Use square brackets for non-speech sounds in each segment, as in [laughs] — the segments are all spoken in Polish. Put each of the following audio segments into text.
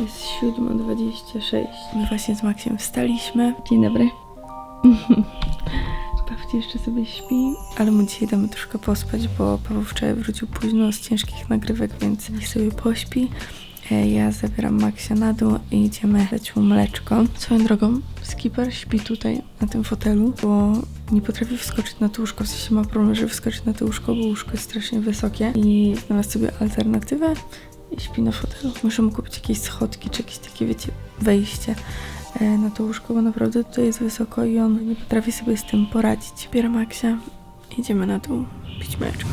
Jest 7.26. My właśnie z Maksiem wstaliśmy. Dzień dobry. [laughs] Pawcie jeszcze sobie śpi, ale mu dzisiaj damy troszkę pospać, bo Paweł wczoraj wrócił późno z ciężkich nagrywek, więc niech sobie pośpi. E, Ja zabieram Maksia na dół i idziemy dać mu mleczko. Swoją drogą, Skipper śpi tutaj na tym fotelu, bo nie potrafi wskoczyć na to łóżko, w sensie ma problem, żeby wskoczyć na to łóżko, bo łóżko jest strasznie wysokie i znalazł sobie alternatywę i śpi na fotelu. Muszę mu kupić jakieś schodki, czy jakieś takie, wiecie, wejście e, na to łóżko, bo naprawdę tutaj jest wysoko i on nie potrafi sobie z tym poradzić. Bieram Maksia, idziemy na dół pić mleczko.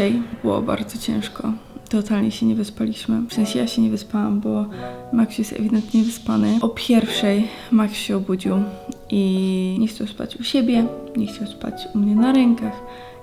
Dzisiaj było bardzo ciężko. Totalnie się nie wyspaliśmy. W sensie ja się nie wyspałam, bo Max jest ewidentnie wyspany. O pierwszej Max się obudził i nie chciał spać u siebie, nie chciał spać u mnie na rękach,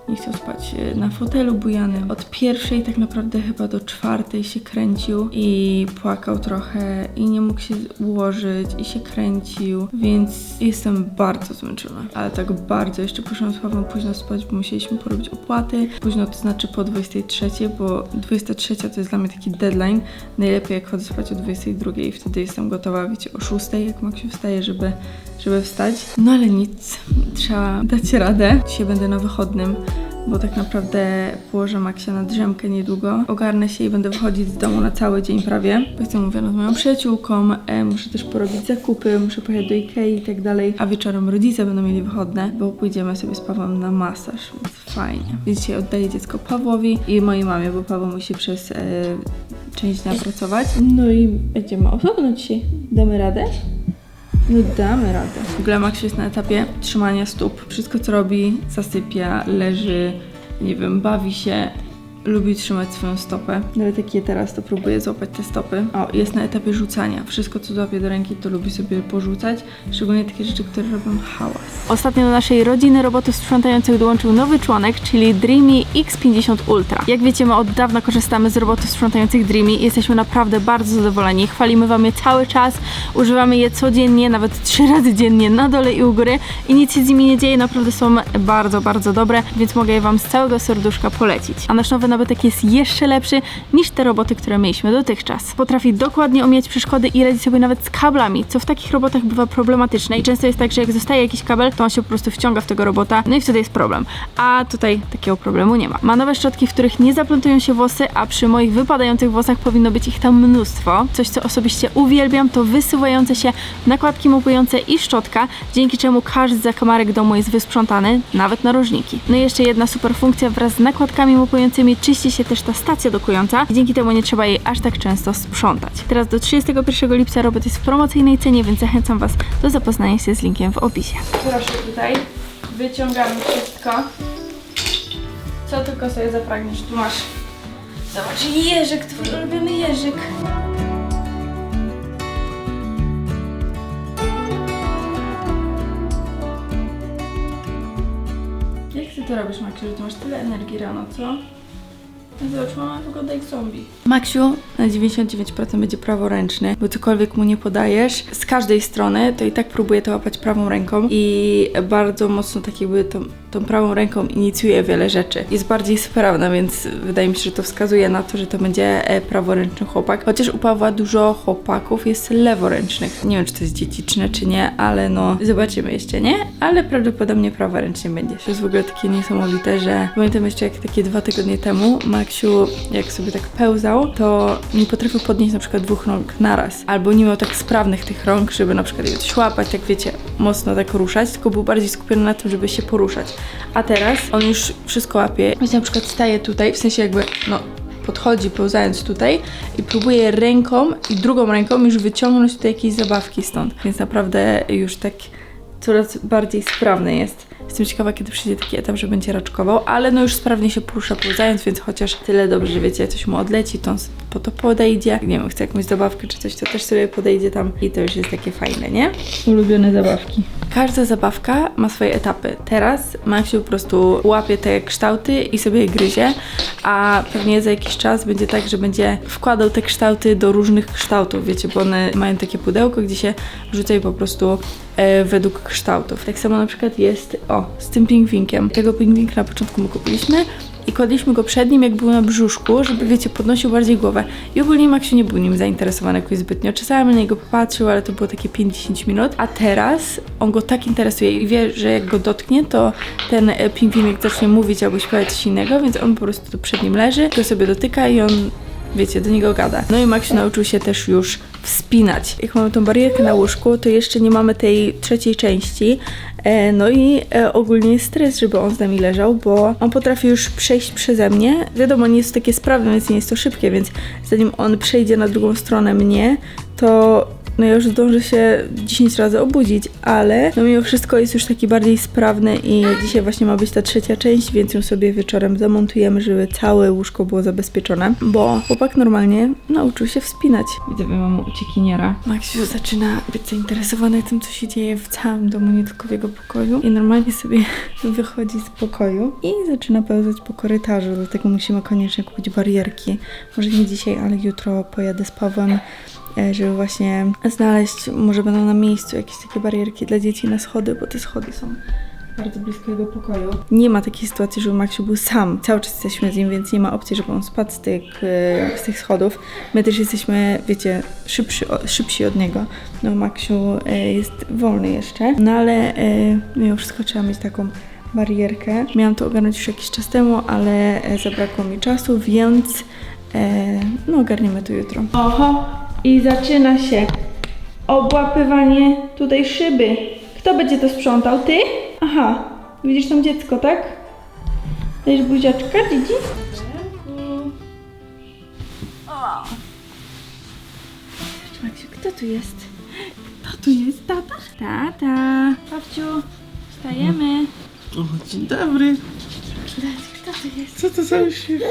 nie chciał spać e, na fotelu bujanym. Od pierwszej tak naprawdę chyba do czwartej się kręcił i płakał trochę i nie mógł się ułożyć i się kręcił, więc jestem bardzo zmęczona. Ale tak bardzo. Jeszcze poszłam z Pawłem późno spać, bo musieliśmy porobić opłaty. Późno to znaczy po 23, bo 23 to jest dla mnie taki deadline. Najlepiej jak chodzę spać o 22 i wtedy jestem gotowa, wiecie, o 6, jak Maksiu wstaje, żeby, żeby wstać. No ale nic, trzeba dać radę. Dzisiaj będę na wychodnym bo tak naprawdę położę Maksia na drzemkę niedługo. Ogarnę się i będę wychodzić z domu na cały dzień prawie. Bo jestem umówiona z moją przyjaciółką, e, muszę też porobić zakupy, muszę pojechać do Ikei i tak dalej. A wieczorem rodzice będą mieli wychodne, bo pójdziemy sobie z Pawłem na masaż, więc fajnie. Więc dzisiaj oddaję dziecko Pawłowi i mojej mamie, bo Paweł musi przez e, część dnia pracować. No i będziemy osobno dzisiaj. Damy radę? No damy radę. W ogóle jest na etapie trzymania stóp. Wszystko co robi, zasypia, leży, nie wiem, bawi się. Lubi trzymać swoją stopę. Nawet jak je teraz, to próbuje złapać te stopy. O, jest na etapie rzucania. Wszystko co złapie do ręki, to lubi sobie porzucać. Szczególnie takie rzeczy, które robią hałas. Ostatnio do naszej rodziny robotów sprzątających dołączył nowy członek, czyli Dreamy X50 Ultra. Jak wiecie, my od dawna korzystamy z robotów sprzątających Dreamy i jesteśmy naprawdę bardzo zadowoleni. Chwalimy Wam je cały czas, używamy je codziennie, nawet trzy razy dziennie na dole i u góry i nic się z nimi nie dzieje, naprawdę są bardzo, bardzo dobre, więc mogę je Wam z całego serduszka polecić. A nasz nowy nabytek jest jeszcze lepszy niż te roboty, które mieliśmy dotychczas. Potrafi dokładnie omijać przeszkody i radzi sobie nawet z kablami, co w takich robotach bywa problematyczne i często jest tak, że jak zostaje jakiś kabel, to on się po prostu wciąga w tego robota, no i wtedy jest problem. A tutaj takiego problemu nie ma. Ma nowe szczotki, w których nie zaplątują się włosy, a przy moich wypadających włosach powinno być ich tam mnóstwo. Coś, co osobiście uwielbiam, to wysuwające się nakładki mopujące i szczotka, dzięki czemu każdy zakamarek domu jest wysprzątany, nawet narożniki. No i jeszcze jedna super funkcja, wraz z nakładkami mopującymi czyści się też ta stacja dokująca i dzięki temu nie trzeba jej aż tak często sprzątać. Teraz do 31 lipca robot jest w promocyjnej cenie, więc zachęcam Was do zapoznania się z linkiem w opisie. Proszę tutaj, wyciągamy wszystko. Co tylko sobie zapragniesz, tu masz. Zobacz, jeżyk, twój ulubiony jeżyk. Jak ty to robisz, Maksiu, że ty masz tyle energii rano, co? Zobacz, mama wygląda jak zombie. Maksiu na 99% będzie praworęczny, bo cokolwiek mu nie podajesz z każdej strony, to i tak próbuje to łapać prawą ręką i bardzo mocno tak jakby tą, tą prawą ręką inicjuje wiele rzeczy. Jest bardziej sprawna, więc wydaje mi się, że to wskazuje na to, że to będzie e, praworęczny chłopak. Chociaż u Pawła dużo chłopaków jest leworęcznych. Nie wiem, czy to jest dziedziczne, czy nie, ale no zobaczymy jeszcze, nie? Ale prawdopodobnie praworęcznie będzie. To jest w ogóle takie niesamowite, że pamiętam jeszcze jak takie dwa tygodnie temu Maksiu, jak sobie tak pełzał, to nie potrafił podnieść na przykład dwóch rąk naraz. Albo nie miał tak sprawnych tych rąk, żeby na przykład je łapać, tak wiecie, mocno tak ruszać, tylko był bardziej skupiony na tym, żeby się poruszać. A teraz on już wszystko łapie. Więc na przykład staje tutaj, w sensie jakby, no podchodzi pełzając tutaj i próbuje ręką i drugą ręką już wyciągnąć tutaj jakieś zabawki stąd. Więc naprawdę już tak coraz bardziej sprawny jest. Jestem ciekawa, kiedy przyjdzie taki etap, że będzie raczkował, ale no już sprawnie się porusza pełzając, więc chociaż tyle dobrze, wiecie, coś mu odleci, to on po to podejdzie. Nie wiem, chce jakąś zabawkę czy coś, to też sobie podejdzie tam i to już jest takie fajne, nie? Ulubione zabawki. Każda zabawka ma swoje etapy. Teraz Maksiu po prostu łapie te kształty i sobie je gryzie, a pewnie za jakiś czas będzie tak, że będzie wkładał te kształty do różnych kształtów, wiecie, bo one mają takie pudełko, gdzie się wrzuca je po prostu e, według kształtów. Tak samo na przykład jest, o, z tym pingwinkiem. Tego pingwinka na początku my kupiliśmy i kładliśmy go przed nim, jak był na brzuszku, żeby, wiecie, podnosił bardziej głowę. I ogólnie Maksiu nie był nim zainteresowany jakoś zbytnio. Czasami na niego popatrzył, ale to było takie 5-10 minut. A teraz on go tak interesuje i wie, że jak go dotknie, to ten e, pingwinek zacznie mówić albo śpiewać coś innego, więc on po prostu tu przed nim leży, go sobie dotyka i on wiecie, do niego gada. No i Maksiu nauczył się też już wspinać. Jak mamy tą barierkę na łóżku, to jeszcze nie mamy tej trzeciej części. E, no i e, ogólnie jest stres, żeby on z nami leżał, bo on potrafi już przejść przeze mnie. Wiadomo, nie jest to takie sprawne, więc nie jest to szybkie, więc zanim on przejdzie na drugą stronę mnie, to no ja już zdążę się 10 razy obudzić, ale no mimo wszystko jest już taki bardziej sprawny i dzisiaj właśnie ma być ta trzecia część, więc ją sobie wieczorem zamontujemy, żeby całe łóżko było zabezpieczone, bo chłopak normalnie nauczył się wspinać. Widzę, mamy uciekiniera. Maksiu zaczyna być zainteresowany tym, co się dzieje w całym domu, nie tylko w jego pokoju i normalnie sobie [laughs] wychodzi z pokoju i zaczyna pełzać po korytarzu, dlatego musimy koniecznie kupić barierki. Może nie dzisiaj, ale jutro pojadę z Pawłem żeby właśnie znaleźć, może będą na miejscu jakieś takie barierki dla dzieci na schody, bo te schody są bardzo blisko jego pokoju. Nie ma takiej sytuacji, żeby Maksiu był sam. Cały czas jesteśmy z nim, więc nie ma opcji, żeby on spadł z tych, e, z tych schodów. My też jesteśmy, wiecie, szybszy, szybsi od niego. No Maksiu e, jest wolny jeszcze, no ale e, mimo wszystko trzeba mieć taką barierkę. Miałam to ogarnąć już jakiś czas temu, ale e, zabrakło mi czasu, więc e, no ogarniemy to jutro. Oho, i zaczyna się obłapywanie tutaj szyby. Kto będzie to sprzątał? Ty? Aha, widzisz tam dziecko, tak? Dajesz buziaczka, Dzidzi? Maksiu, kto tu jest? Kto tu jest? Tata? Tata. Babciu, wstajemy. O, dzień dobry. Kto tu jest? Co to za [laughs] uśmiech?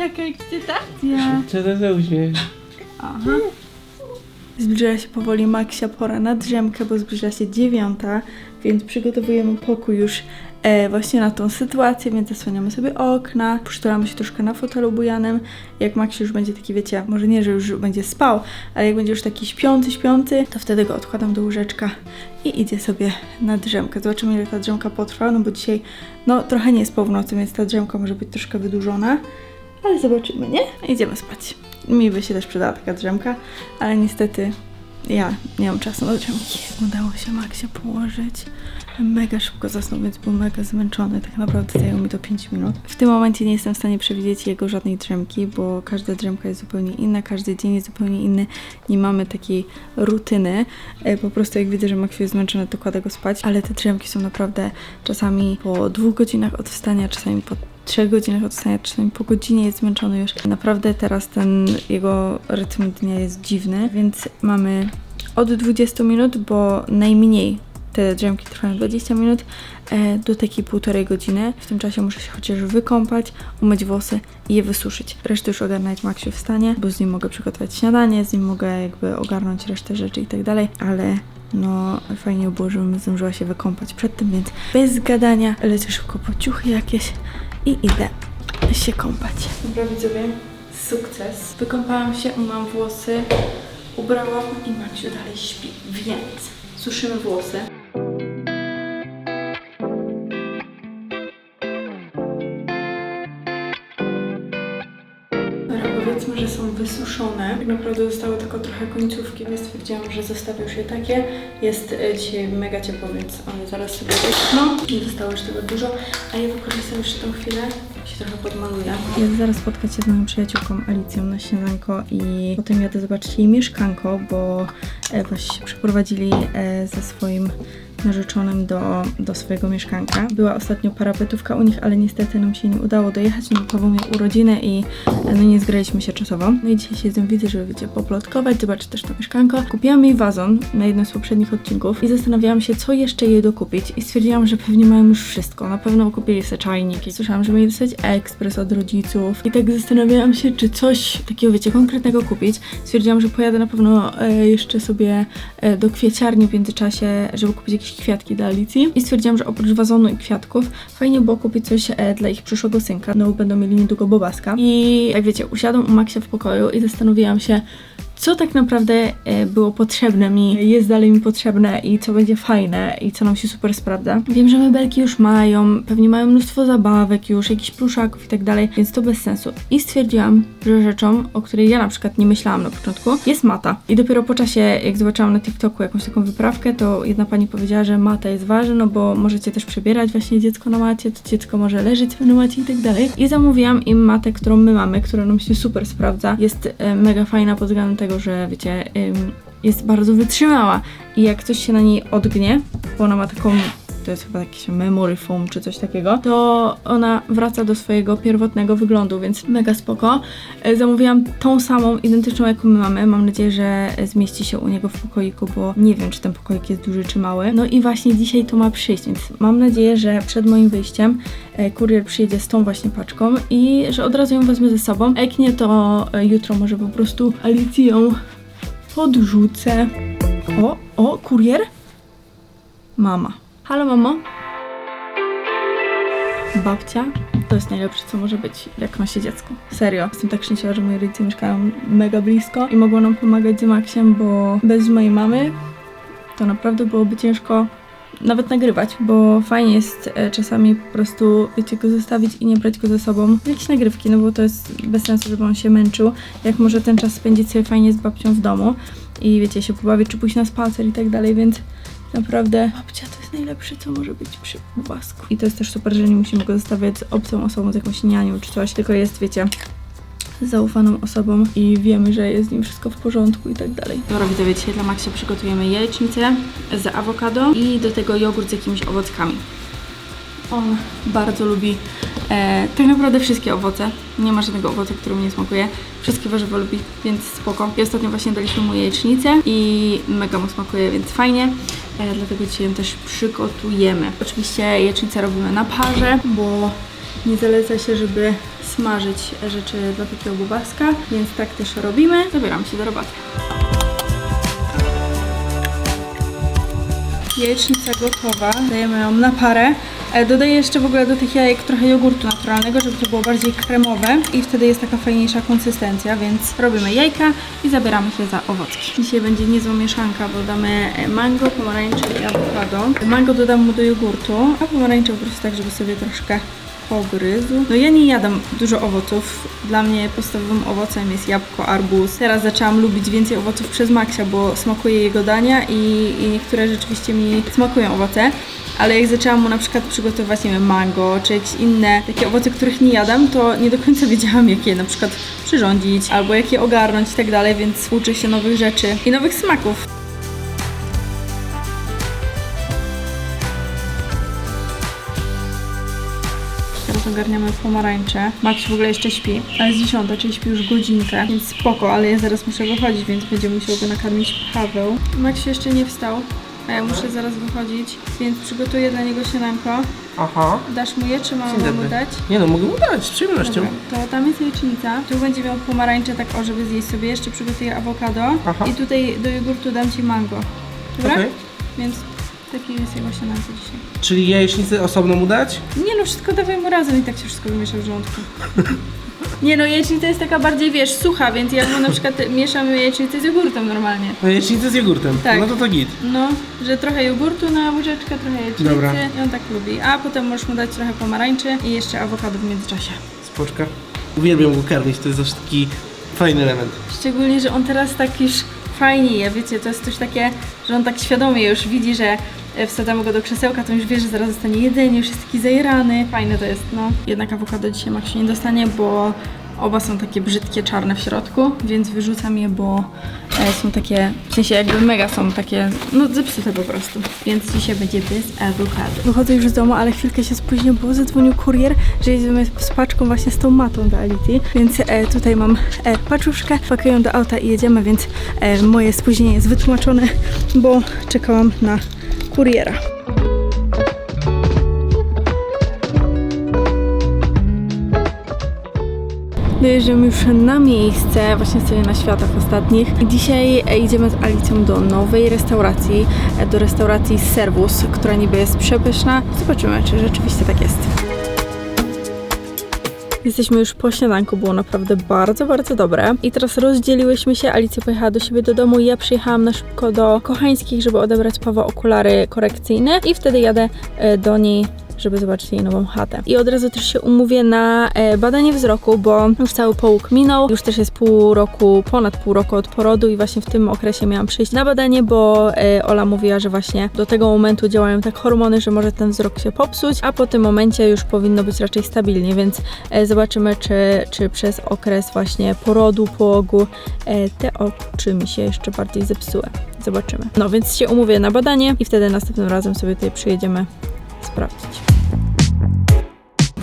Jaka ekscytacja. Co to za uśmiech? Aha. Zbliża się powoli Maksia pora na drzemkę, bo zbliża się dziewiąta, więc przygotowujemy pokój już e, właśnie na tą sytuację, więc zasłaniamy sobie okna, przytulamy się troszkę na fotelu bujanym. Jak Maksiu już będzie taki, wiecie, może nie, że już będzie spał, ale jak będzie już taki śpiący, śpiący, to wtedy go odkładam do łóżeczka i idzie sobie na drzemkę. Zobaczymy, ile ta drzemka potrwa, no bo dzisiaj, no trochę nie jest północy, więc ta drzemka może być troszkę wydłużona. Ale zobaczymy, nie? Idziemy spać. Mi by się też przydała taka drzemka, ale niestety ja nie mam czasu na drzemki. Udało się Maksia położyć. Mega szybko zasnął, więc był mega zmęczony. Tak naprawdę zajęło mi to 5 minut. W tym momencie nie jestem w stanie przewidzieć jego żadnej drzemki, bo każda drzemka jest zupełnie inna, każdy dzień jest zupełnie inny. Nie mamy takiej rutyny. E, Po prostu jak widzę, że Maksiu jest zmęczony, to kładę go spać, ale te drzemki są naprawdę czasami po dwóch godzinach od wstania, czasami po trzech godzinach od wstania, czasami po godzinie jest zmęczony już. Naprawdę teraz ten jego rytm dnia jest dziwny, więc mamy od 20 minut, bo najmniej te drzemki trwają 20 minut, e, do takiej półtorej godziny. W tym czasie muszę się chociaż wykąpać, umyć włosy i je wysuszyć. Resztę już ogarnąć Maksiu w stanie, bo z nim mogę przygotować śniadanie, z nim mogę jakby ogarnąć resztę rzeczy i tak dalej, ale no fajnie by było, żebym zdążyła się wykąpać przed tym, więc bez gadania lecę szybko po ciuchy jakieś i idę się kąpać. Dobra widzowie, sukces. Wykąpałam się, umyłam włosy, ubrałam i Maksiu dalej śpi, więc suszymy włosy. Wysuszone. Tak naprawdę zostały tylko trochę końcówki, więc stwierdziłam, że zostawię już je takie. Jest e, dzisiaj mega ciepło, więc one zaraz sobie wyschną. Nie zostało już tego dużo, a ja wykorzystam jeszcze tą chwilę, się trochę podmaluję. Ja zaraz spotkać się z moją przyjaciółką Alicją na śniadanko i potem jadę zobaczyć jej mieszkanko, bo e, właśnie się przeprowadzili e, ze swoim narzeczonym do, do swojego mieszkanka. Była ostatnio parapetówka u nich, ale niestety nam się nie udało dojechać, no bo Paweł miał i e, no nie zgraliśmy się czasowo. No i dzisiaj nią widzę, żeby wiecie, poplotkować, zobaczyć też to mieszkanko. Kupiłam jej wazon na jednym z poprzednich odcinków i zastanawiałam się, co jeszcze jej dokupić i stwierdziłam, że pewnie mają już wszystko. Na pewno kupili sobie czajniki. Słyszałam, że mieli dostać ekspres od rodziców i tak zastanawiałam się, czy coś takiego, wiecie, konkretnego kupić. Stwierdziłam, że pojadę na pewno e, jeszcze sobie e, do kwieciarni w międzyczasie, żeby kupić kwiatki dla Alicji. I stwierdziłam, że oprócz wazonu i kwiatków fajnie było kupić coś e, dla ich przyszłego synka. No, będą mieli niedługo bobaska. I jak wiecie, usiadłam u Maxia w pokoju i zastanowiłam się, co tak naprawdę e, było potrzebne mi, jest dalej mi potrzebne i co będzie fajne i co nam się super sprawdza. Wiem, że mebelki już mają, pewnie mają mnóstwo zabawek już, jakichś pluszaków i tak dalej, więc to bez sensu. I stwierdziłam, że rzeczą, o której ja na przykład nie myślałam na początku, jest mata. I dopiero po czasie, jak zobaczyłam na TikToku jakąś taką wyprawkę, to jedna pani powiedziała, że mata jest ważna, no bo możecie też przebierać właśnie dziecko na macie, to dziecko może leżeć na macie i tak dalej. I zamówiłam im matę, którą my mamy, która nam się super sprawdza. Jest e, mega fajna pod względem tego, że wiecie, jest bardzo wytrzymała. I jak coś się na niej odgnie, bo ona ma taką to jest chyba jakiś memory foam czy coś takiego, to ona wraca do swojego pierwotnego wyglądu, więc mega spoko. E, Zamówiłam tą samą, identyczną jaką my mamy. Mam nadzieję, że zmieści się u niego w pokoiku, bo nie wiem, czy ten pokoik jest duży czy mały. No i właśnie dzisiaj to ma przyjść, więc mam nadzieję, że przed moim wyjściem e, kurier przyjedzie z tą właśnie paczką i że od razu ją wezmę ze sobą. Jak nie, to e, jutro może po prostu Alicją podrzucę. O, o, kurier? Mama. Halo, mamo? Babcia? To jest najlepsze, co może być, jak ma się dziecko. Serio. Jestem tak szczęśliwa, że moi rodzice mieszkają mega blisko i mogą nam pomagać z Maxiem, bo bez mojej mamy to naprawdę byłoby ciężko nawet nagrywać, bo fajnie jest e, czasami po prostu, wiecie, go zostawić i nie brać go ze sobą. Jakieś nagrywki, no bo to jest bez sensu, żeby on się męczył. Jak może ten czas spędzić sobie fajnie z babcią w domu i wiecie, się pobawić, czy pójść na spacer i tak dalej, więc naprawdę babcia to jest najlepsze, co może być przy ubasku. I to jest też super, że nie musimy go zostawiać z obcą osobą, z jakąś nianią czy coś, tylko jest, wiecie, zaufaną osobą i wiemy, że jest z nim wszystko w porządku i tak dalej. Dobra, widzowie, dzisiaj dla Maxia przygotujemy jajecznicę z awokado i do tego jogurt z jakimiś owockami. On bardzo lubi e, tak naprawdę wszystkie owoce. Nie ma żadnego owoca, który mu nie smakuje. Wszystkie warzywa lubi, więc spoko. I ostatnio właśnie daliśmy mu jajecznicę i mega mu smakuje, więc fajnie. E, dlatego dzisiaj ją też przygotujemy. Oczywiście jajecznicę robimy na parze, bo nie zaleca się, żeby smażyć rzeczy dla takiego bubaska, więc tak też robimy. Zabieram się do roboty. Jajecznica gotowa, dajemy ją na parę. E, Dodaję jeszcze w ogóle do tych jajek trochę jogurtu naturalnego, żeby to było bardziej kremowe i wtedy jest taka fajniejsza konsystencja, więc robimy jajka i zabieramy się za owocki. Dzisiaj będzie niezła mieszanka, bo damy e, mango, pomarańcze i awokado. Mango dodam mu do jogurtu, a pomarańcze po prostu tak, żeby sobie troszkę pogryzł. No ja nie jadam dużo owoców. Dla mnie podstawowym owocem jest jabłko, arbuz. Teraz zaczęłam lubić więcej owoców przez Maxia, bo smakuje jego dania i, i niektóre rzeczywiście mi smakują owoce. Ale jak zaczęłam mu na przykład przygotowywać, nie wiem, mango, czy jakieś inne takie owoce, których nie jadam, to nie do końca [laughs] wiedziałam, jak je na przykład przyrządzić, albo jak je ogarnąć i tak dalej, więc uczę się nowych rzeczy i nowych smaków. Ogarniamy pomarańcze. Max w ogóle jeszcze śpi, ale jest dziesiąta, czyli śpi już godzinkę, więc spoko, ale ja zaraz muszę wychodzić, więc będzie musiał go nakarmić Paweł. Max jeszcze nie wstał, a ja muszę zaraz wychodzić, więc przygotuję dla niego śniadanko. Aha. Dasz mu je, czy mam mu dać? Nie no, mogę mu dać, z przyjemnością. Dobra, to tam jest jajecznica. Tu będzie miał pomarańcze tak o, żeby zjeść sobie. Jeszcze przygotuję awokado. Aha. I tutaj do jogurtu dam Ci mango. Dobra? Okej. Więc taki jest jego śniadanko dzisiaj. Czyli jajecznicę osobno mu dać? Nie no, wszystko dawaj mu razem i tak się wszystko wymiesza w żołądku. [laughs] Nie no, jajecznica jest taka bardziej, wiesz, sucha, więc ja mu na przykład mieszam jajecznicę z jogurtem normalnie. No jajecznicę z jogurtem. Tak. No to to git. No, że trochę jogurtu na łyżeczkę, trochę jajecznicy Dobra. i on tak lubi. A potem możesz mu dać trochę pomarańczy i jeszcze awokado w międzyczasie. Spoczka. Uwielbiam go karmić, to jest zawsze taki fajny element. Szczególnie, że on teraz tak już fajnie je, wiecie, to jest też takie, że on tak świadomie już widzi, że wsadzamy go do krzesełka, to już wie, że zaraz zostanie jedzenie, już jest taki. Fajne to jest, no. Jednak awokado dzisiaj Max się nie dostanie, bo Oba są takie brzydkie, czarne w środku, więc wyrzucam je, bo e, są takie, w sensie jakby mega są takie, no zepsute po prostu. Więc dzisiaj będzie bez awokado. Wychodzę już z domu, ale chwilkę się spóźnię, bo zadzwonił kurier, że jedziemy z paczką właśnie z tą matą do Ality. Więc e, tutaj mam e, paczuszkę, pakuję do auta i jedziemy, więc e, moje spóźnienie jest wytłumaczone, bo czekałam na kuriera. Dojeżdżam już na miejsce, właśnie stoję na światach ostatnich. Dzisiaj e, idziemy z Alicją do nowej restauracji, e, do restauracji Servus, która niby jest przepyszna. Zobaczymy, czy rzeczywiście tak jest. Jesteśmy już po śniadanku, było naprawdę bardzo, bardzo dobre. I teraz rozdzieliłyśmy się, Alicja pojechała do siebie do domu, ja przyjechałam na szybko do Kochańskich, żeby odebrać Paweł okulary korekcyjne i wtedy jadę e, do niej żeby zobaczyć jej nową chatę. I od razu też się umówię na e, badanie wzroku, bo już cały połóg minął, już też jest pół roku, ponad pół roku od porodu i właśnie w tym okresie miałam przyjść na badanie, bo e, Ola mówiła, że właśnie do tego momentu działają tak hormony, że może ten wzrok się popsuć, a po tym momencie już powinno być raczej stabilnie, więc e, zobaczymy, czy, czy przez okres właśnie porodu, połogu te oczy mi się jeszcze bardziej zepsuły. Zobaczymy. No więc się umówię na badanie i wtedy następnym razem sobie tutaj przyjedziemy sprawdzić.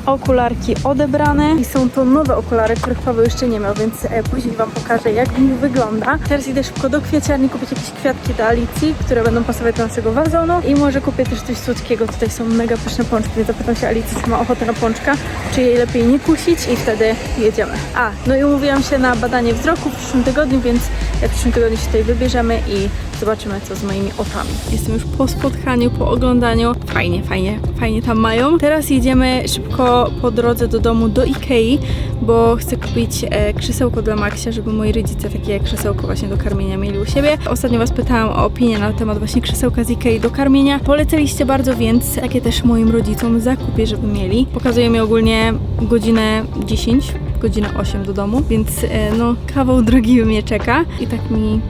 Okularki odebrane i są to nowe okulary, których Paweł jeszcze nie miał, więc e, później Wam pokażę jak w nich wygląda. Teraz idę szybko do kwieciarni kupić jakieś kwiatki do Alicji, które będą pasować do naszego wazonu i może kupię też coś słodkiego. Tutaj są mega pyszne pączki, więc zapytam się Alicji, czy ma ochotę na pączka, czy jej lepiej nie kusić i wtedy jedziemy. A, no i umówiłam się na badanie wzroku w przyszłym tygodniu, więc w przyszłym tygodniu się tutaj wybierzemy i zobaczymy co z moimi oczami. Jestem już po spotkaniu, po oglądaniu. Fajnie, fajnie, fajnie tam mają. Teraz jedziemy szybko po drodze do domu do Ikei, bo chcę kupić e, krzesełko dla Maxia, żeby moi rodzice takie krzesełko właśnie do karmienia mieli u siebie. Ostatnio Was pytałam o opinię na temat właśnie krzesełka z Ikei do karmienia. Polecaliście bardzo, więc takie też moim rodzicom zakupię, żeby mieli. Pokazuje mi ogólnie godzinę 10, godzinę 8 do domu, więc e, no kawał drogi mnie czeka i tak mi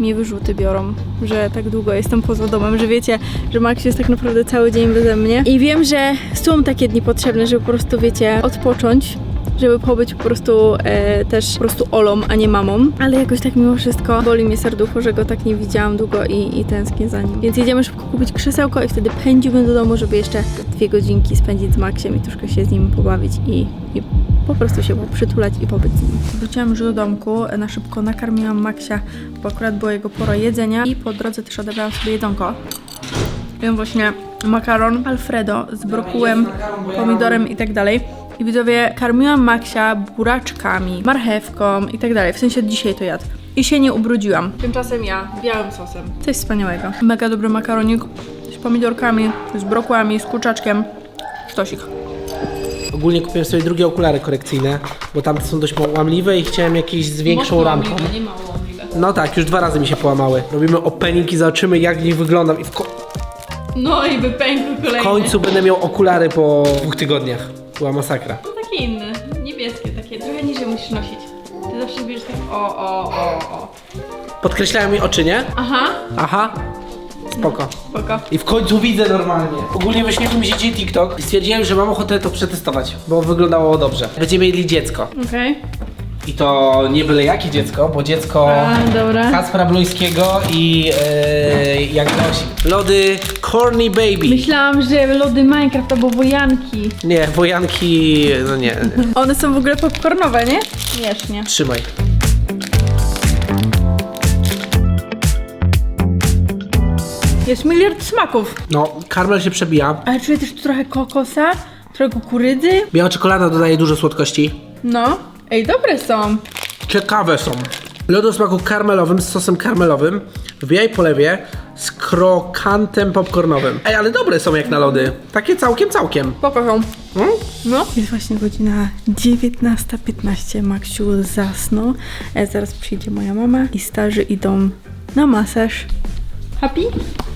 mnie wyrzuty biorą, że tak długo jestem poza domem, że wiecie, że Max jest tak naprawdę cały dzień beze mnie. I wiem, że są takie dni potrzebne, żeby po prostu, wiecie, odpocząć. Żeby pobyć po prostu e, też po prostu Olą, a nie mamą. Ale jakoś tak mimo wszystko boli mnie serducho, że go tak nie widziałam długo i, i tęsknię za nim. Więc jedziemy szybko kupić krzesełko i wtedy pędzimy do domu, żeby jeszcze dwie godzinki spędzić z Maxiem i troszkę się z nim pobawić i, i po prostu się przytulać i pobyć z nim. Wróciłam już do domku, na szybko nakarmiłam Maxia, bo akurat było jego pora jedzenia i po drodze też odebrałam sobie jedzonko. Jem właśnie makaron Alfredo z brokułem, pomidorem i tak dalej. I widzowie, karmiłam Maxia buraczkami, marchewką i tak dalej. W sensie dzisiaj to jadł. I się nie ubrudziłam. Tymczasem ja białym sosem. Coś wspaniałego. Mega dobry makaronik z pomidorkami, z brokułami, z kurczaczkiem. Sztosik. Ogólnie kupiłem sobie drugie okulary korekcyjne, bo tamte są dość łamliwe i chciałem jakieś z większą rampą. nie mało łamliwe. No tak, już dwa razy mi się połamały. Robimy opening i zobaczymy jak w nich wyglądam i w, ko- No i wypękł w kolejny. końcu będę miał okulary po dwóch tygodniach. Była masakra. To takie inne, niebieskie takie, trochę niżej musisz nosić. Ty zawsze bierzesz tak o, o, o, o. Podkreślają mi oczy, nie? Aha, Aha. Spoko. spoko. I w końcu widzę normalnie. Ogólnie wyświetlił mi się dzisiaj TikTok i stwierdziłem, że mam ochotę to przetestować, bo wyglądało dobrze. Będziemy mieli dziecko. Okej. I to nie byle jakie dziecko, bo dziecko A, dobra. Kacpra Bluńskiego i yy, jak nosi lody Corny Baby. Myślałam, że lody Minecraft albo wojanki. Nie, wojanki, no nie, nie. One są w ogóle popcornowe, nie? Śmiesznie. Trzymaj. Jest miliard smaków. No, karmel się przebija. Ale czuję też tu trochę kokosa, trochę kukurydzy. Biała czekolada dodaje dużo słodkości. No. Ej, dobre są. Ciekawe są. Lody o smaku karmelowym z sosem karmelowym w białej polewie z krokantem popcornowym. Ej, ale dobre są jak na lody. Takie całkiem, całkiem. Spoko są. Mm? No. Jest właśnie godzina 19.15. Maksiu zasnął. E, zaraz przyjdzie moja mama i starzy idą na masaż. Happy?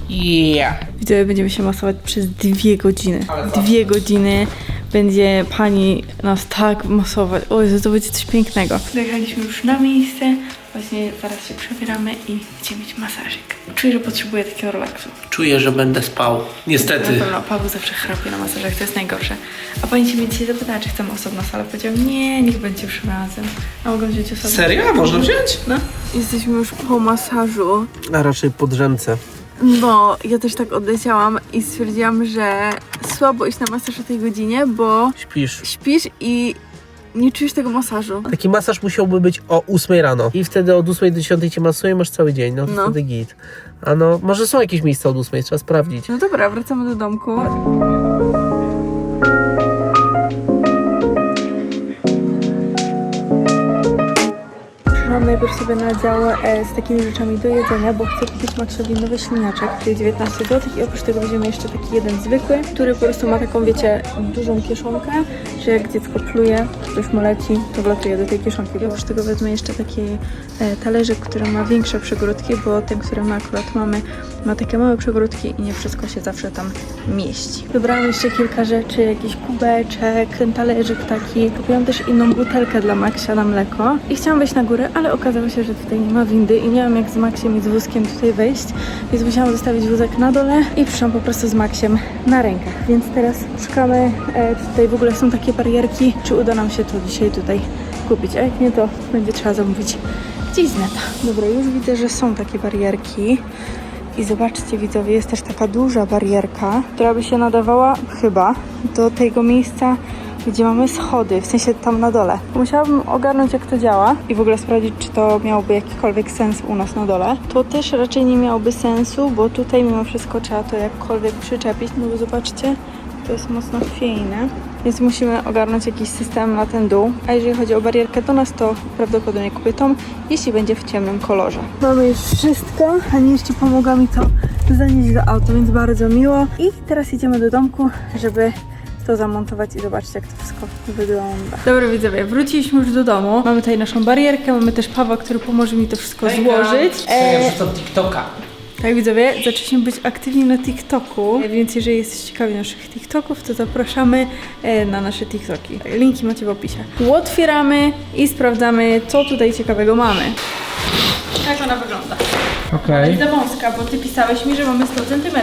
Yeah. Widzowie, będziemy się masować przez dwie godziny. Dwie godziny będzie pani nas tak masować. O Jezu, to będzie coś pięknego. Dojechaliśmy już na miejsce. Właśnie zaraz się przebieramy i będziemy mieć masażyk. Czuję, że potrzebuję takiego relaksu. Czuję, że będę spał. Niestety. Na pewno Paweł zawsze chrapie na masażach, to jest najgorsze. A pani się mnie dzisiaj zapytała, czy chcemy osobno salę. Powiedział, nie, niech będzie już razem. A mogę wziąć osobno? Serio? Można wziąć? No. Jesteśmy już po masażu. A raczej po drzemce. No, ja też tak odleciałam i stwierdziłam, że słabo iść na masaż o tej godzinie, bo Śpisz. śpisz i nie czujesz tego masażu. Taki masaż musiałby być o 8 rano. I wtedy od 8 do 10 cię masuje, masz cały dzień. No, to No. wtedy git. A no, może są jakieś miejsca od 8, trzeba sprawdzić. No dobra, wracamy do domku. Przyszłam najpierw sobie na dział e, z takimi rzeczami do jedzenia, bo chcę kupić Maxowi nowy śliniaczek, czyli 19 zł i oprócz tego weźmiemy jeszcze taki jeden zwykły, który po prostu ma taką, wiecie, dużą kieszonkę, że jak dziecko pluje, coś mu leci, to wlatuje do tej kieszonki. Oprócz tego wezmę jeszcze taki e, talerzyk, który ma większe przegródki, bo ten, który my akurat mamy, ma takie małe przegródki i nie wszystko się zawsze tam mieści. Wybrałam jeszcze kilka rzeczy, jakiś kubeczek, ten talerzyk taki. Kupiłam też inną butelkę dla Maxia na mleko i chciałam wejść na górę, ale okazało się, że tutaj nie ma windy i nie wiem jak z Maxiem i z wózkiem tutaj wejść, więc musiałam zostawić wózek na dole i przyszłam po prostu z Maxiem na rękach. Więc teraz szukamy, e, tutaj w ogóle są takie barierki, czy uda nam się to dzisiaj tutaj kupić, a jak nie, to będzie trzeba zamówić gdzieś z neta. Dobra, już widzę, że są takie barierki. I zobaczcie widzowie, jest też taka duża barierka, która by się nadawała chyba do tego miejsca, gdzie mamy schody, w sensie tam na dole. Musiałabym ogarnąć jak to działa i w ogóle sprawdzić, czy to miałoby jakikolwiek sens u nas na dole. To też raczej nie miałoby sensu, bo tutaj mimo wszystko trzeba to jakkolwiek przyczepić, no bo zobaczcie, to jest mocno chwiejne, więc musimy ogarnąć jakiś system na ten dół. A jeżeli chodzi o barierkę do nas, to prawdopodobnie kupię tą, jeśli będzie w ciemnym kolorze. Mamy już wszystko, Ani jeszcze pomogła mi to zanieść do auta, więc bardzo miło. I teraz idziemy do domku, żeby to zamontować i zobaczyć, jak to wszystko wygląda. Dobra widzowie, wróciliśmy już do domu. Mamy tutaj naszą barierkę, mamy też Pawła, który pomoże mi to wszystko złożyć. E, wrzucam TikToka. tak widzowie, zaczęliśmy być aktywni na TikToku, więc jeżeli jesteście ciekawi naszych TikToków, to zapraszamy e, na nasze TikToki. Linki macie w opisie. Otwieramy i sprawdzamy, co tutaj ciekawego mamy. Jak ona wygląda? Okej. Jest za wąska, bo ty pisałeś mi, że mamy 100 cm,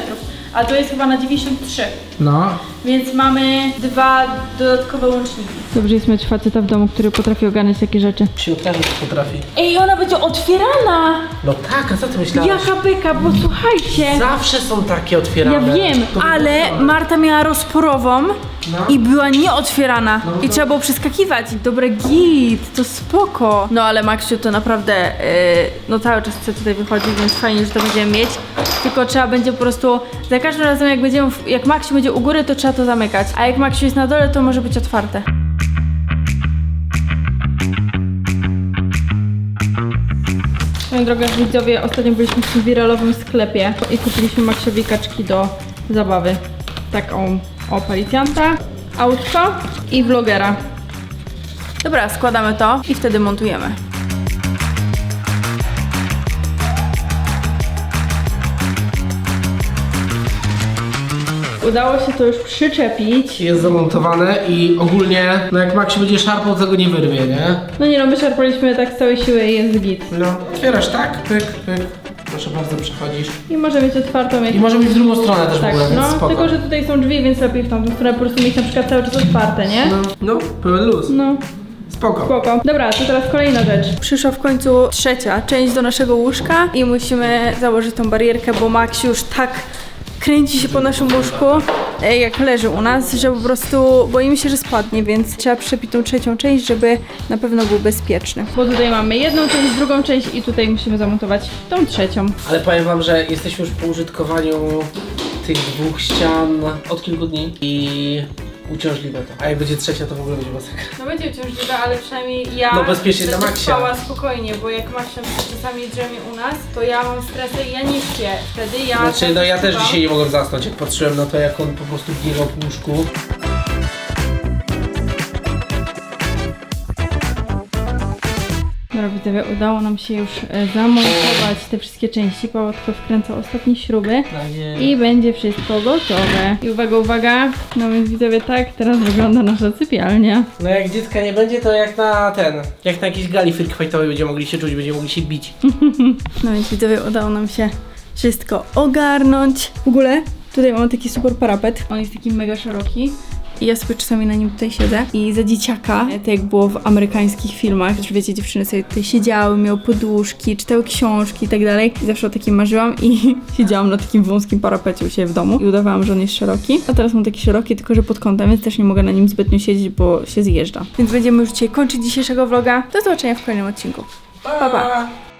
a to jest chyba na 93. No. Więc mamy dwa dodatkowe łączniki. Dobrze jest mieć faceta w domu, który potrafi ogarnąć takie rzeczy. Się też potrafi. Ej, ona będzie otwierana! No tak, a co ty myślałeś? Jaka byka, bo słuchajcie! Zawsze są takie otwierane. Ja wiem, To by ale Marta miała rozporową No. i była nieotwierana. No I to- trzeba było przeskakiwać. Dobre git, to spoko. No ale Maksiu to naprawdę, yy, no cały czas chce tutaj wychodzić, więc fajnie, że to będziemy mieć. Tylko trzeba będzie po prostu, za każdym razem jak będziemy, w- jak Maksiu będzie u góry, to trzeba to zamykać. A jak Maksiu jest na dole, to może być otwarte. Moją drogą widzowie, ostatnio byliśmy w tym wiralowym sklepie i kupiliśmy Maksiowi kaczki do zabawy. Taką o policjanta, autko i vlogera. Dobra, składamy to i wtedy montujemy. Udało się to już przyczepić. Jest zamontowane i ogólnie, no jak Max się będzie szarpał, tego nie wyrwie, nie? No nie no, wyczerpaliśmy tak z całej siły i jest git. No, otwierasz tak, pyk, pyk. Proszę bardzo, przechodzisz. I może mieć otwartą jak I może być w drugą stronę też Tak, w ogóle, więc no, spoko. tylko że tutaj są drzwi, więc lepiej w tamtą stronę po prostu mieć na przykład cały czas otwarte, nie? No, no, pełen luz. No, Spoko. spoko. Dobra, to teraz kolejna rzecz. Przyszła w końcu trzecia część do naszego łóżka i musimy założyć tą barierkę, bo Max już tak kręci się po naszym łóżku, jak leży u nas, że po prostu boimy się, że spadnie, więc trzeba przepić tą trzecią część, żeby na pewno był bezpieczny. Bo tutaj mamy jedną część, drugą część i tutaj musimy zamontować tą trzecią. Ale powiem wam, że jesteśmy już po użytkowaniu tych dwóch ścian od kilku dni i uciążliwe to. A jak będzie trzecia, to w ogóle będzie masakra. No będzie uciążliwe, ale przynajmniej ja No bezpiecznie będę dla Maxia. spała spokojnie, bo jak przykład czasami drzemie u nas, to ja mam stresy i ja nie śpię. Wtedy ja... Znaczy, no ja też dzisiaj nie mogłem zasnąć, jak patrzyłem na to, jak on po prostu biegał po łóżku. Dobra, widzowie, udało nam się już e, zamontować te wszystkie części. Paweł tylko wkręcał ostatnie śruby. I będzie wszystko gotowe. I uwaga, uwaga. No więc widzowie, tak teraz wygląda nasza sypialnia. No jak dziecka nie będzie, to jak na ten, jak na jakiejś gali freak fightowej będziemy mogli się czuć, będziemy mogli się bić. [laughs] No więc widzowie, udało nam się wszystko ogarnąć. W ogóle tutaj mamy taki super parapet. On jest taki mega szeroki. I ja sobie czasami na nim tutaj siedzę i za dzieciaka, tak jak było w amerykańskich filmach, że wiecie, dziewczyny sobie tutaj siedziały, miały poduszki, czytały książki i tak dalej. I zawsze o takim marzyłam i [laughs] siedziałam na takim wąskim parapecie u siebie w domu i udawałam, że on jest szeroki. A teraz mam taki szeroki, tylko że pod kątem, więc też nie mogę na nim zbytnio siedzieć, bo się zjeżdża. Więc będziemy już dzisiaj kończyć dzisiejszego vloga. Do zobaczenia w kolejnym odcinku. Pa, pa.